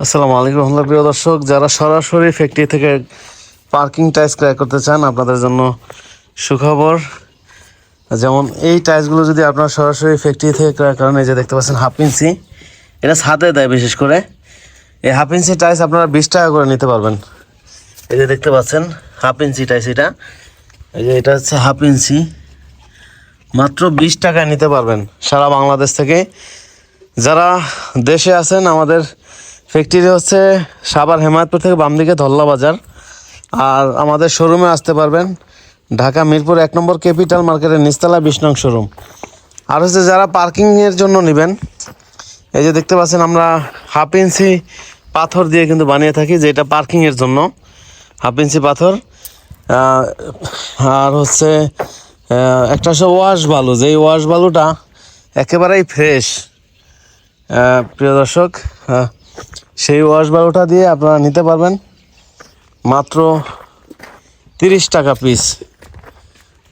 আসসালামু আলাইকুম রহমতুল্লাহ, প্রিয় দর্শক, যারা সরাসরি ফ্যাক্টরি থেকে পার্কিং টাইলস ক্রয় করতে চান, আপনাদের জন্য সুখবর। যেমন এই টাইলসগুলো যদি আপনারা সরাসরি ফ্যাক্টরি থেকে ক্রয় করেন, এই যে দেখতে পাচ্ছেন হাফ ইঞ্চি, এটা ছাদে দেয় বিশেষ করে। এই হাফ ইঞ্চি আপনারা বিশ টাকা করে নিতে পারবেন। এই যে দেখতে পাচ্ছেন হাফ ইঞ্চি এটা। এই যে এটা হচ্ছে হাফ ইঞ্চি। মাত্র বিশ টাকায় নিতে পারবেন সারা বাংলাদেশ থেকে। যারা দেশে আছেন, আমাদের ফ্যাক্টরি হচ্ছে সাভার হেমায়তপুর থেকে বাম দিকে ধল্লা বাজার। আর আমাদের শোরুমে আসতে পারবেন। ঢাকা মিরপুর এক নম্বর ক্যাপিটাল মার্কেটের নিচতলা বিশ নং শোরুম আর হচ্ছে যারা পার্কিংয়ের জন্য নেবেন এই যে দেখতে পাচ্ছেন আমরা হাফ ইঞ্চি পাথর দিয়ে কিন্তু বানিয়ে থাকি যেটা পার্কিংয়ের জন্য। হাফ ইঞ্চি পাথর। আর হচ্ছে একটা হচ্ছে ওয়াশ বালু। যেই ওয়াশ বালুটা একেবারেই ফ্রেশ প্রিয় দর্শক আহ, সেই ওয়াশ বালুটা দিয়ে আপনারা নিতে পারবেন মাত্র তিরিশ টাকা পিস।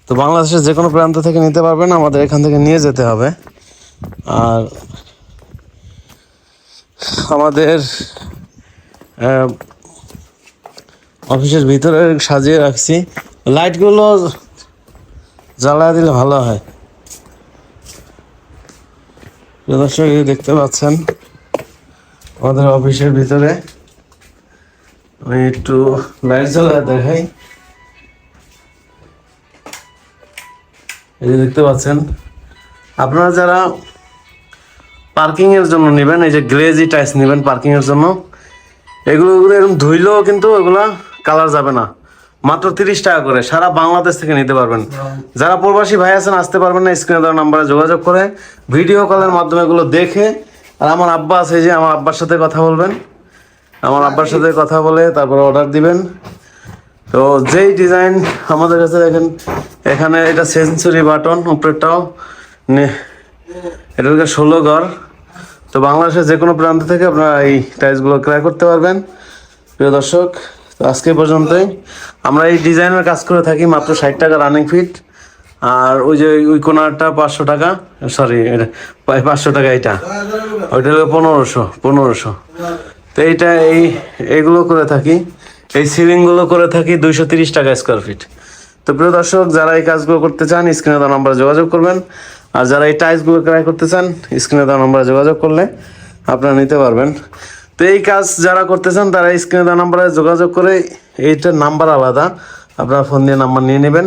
তো বাংলাদেশের যে কোনো প্রান্ত থেকে নিতে পারবেন, আমাদের এখান থেকে নিয়ে যেতে হবে। আর আমাদের অফিসের ভিতরে সাজিয়ে রাখছি। লাইটগুলো জ্বালা দিলে ভালো হয়। দর্শক দেখতে পাচ্ছেন আমাদের অফিসের ভিতরে। আমি একটু লাইট জ্বালা দেখাই। এই যে দেখতে পাচ্ছেন, আপনারা যারা পার্কিং এর জন্য নেবেন, এই যে গ্লেজি টাইস নেবেন পার্কিং এর জন্য, এগুলো এরকম ধুইলেও কিন্তু এগুলা কালার যাবে না। মাত্র তিরিশ টাকা করে, সারা বাংলাদেশ থেকে নিতে পারবেন। যারা প্রবাসী ভাই আছেন, আসতে পারবেন না স্ক্রিনে দেওয়ার নাম্বারে যোগাযোগ করে ভিডিও কলের মাধ্যমে এগুলো দেখে আর আমার আব্বা আছে এই যে আমার আব্বার সাথে কথা বলবেন। আমার আব্বার সাথে কথা বলে তারপরে অর্ডার দিবেন। তো যেই ডিজাইন আমাদের কাছে দেখেন এখানে এটা সেঞ্চুরি বাটন উপরেরটাও এটা হচ্ছে ষোলো ঘর। তো বাংলাদেশের যে কোনো প্রান্ত থেকে আপনারা এই টাইলসগুলো ক্রয় করতে পারবেন। প্রিয় দর্শক তো আজকে পর্যন্তই। আমরা এই ডিজাইনের কাজ করে থাকি মাত্র ষাট টাকা রানিং ফিট আর ওই যে ওই কোনারটা পাঁচশো টাকা সরি পাঁচশো টাকা এটা। ওইটা হলো পনেরোশো পনেরোশো। তো এইটা এই, এগুলো করে থাকি। এই সিলিংগুলো করে থাকি দুইশো তিরিশ টাকা স্কোয়ার ফিট তো প্রিয় দর্শক, যারা এই কাজগুলো করতে চান, স্ক্রিনে দেওয়া নাম্বারে যোগাযোগ করবেন। আর যারা এই টাইলসগুলো ক্রয় করতে চান, স্ক্রিনে দেওয়া নাম্বারে যোগাযোগ করলে আপনারা নিতে পারবেন। তো এই কাজ যারা করতে চান, তারা স্ক্রিনে দেওয়া নাম্বারে যোগাযোগ করে এইটার নাম্বার আলাদা। আপনারা ফোন দিয়ে নাম্বার নিয়ে নেবেন।